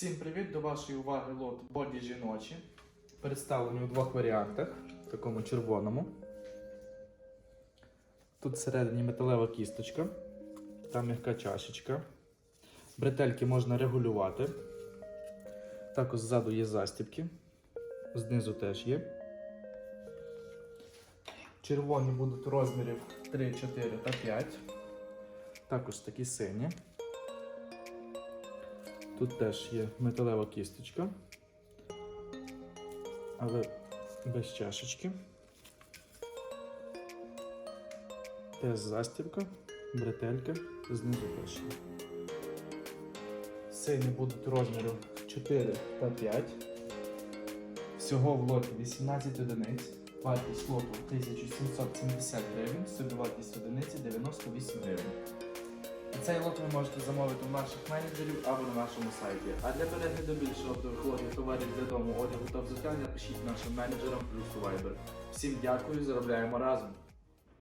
Всім привіт! До вашої уваги лот боді жіночі. Представлений у двох варіантах, в такому червоному. Тут всередині металева кісточка, там м'яка чашечка. Бретельки можна регулювати. Також ззаду є застібки, знизу теж є. Червоні будуть розмірів 3, 4 та 5. Також такі сині. Тут теж є металева кісточка, але без чашечки. Теж застібка, бретелька, знизу теж. Сині будуть розміру 4 та 5. Всього в лоті 18 одиниць. Вартість лоту 1770 гривень, собівартість одиниці 98 гривень. Цей лот ви можете замовити у наших менеджерів або на нашому сайті. А для перегляду більше оптових лотів товарів для дому, одягу та взуття напишіть нашим менеджерам плюс Viber. Всім дякую, заробляємо разом!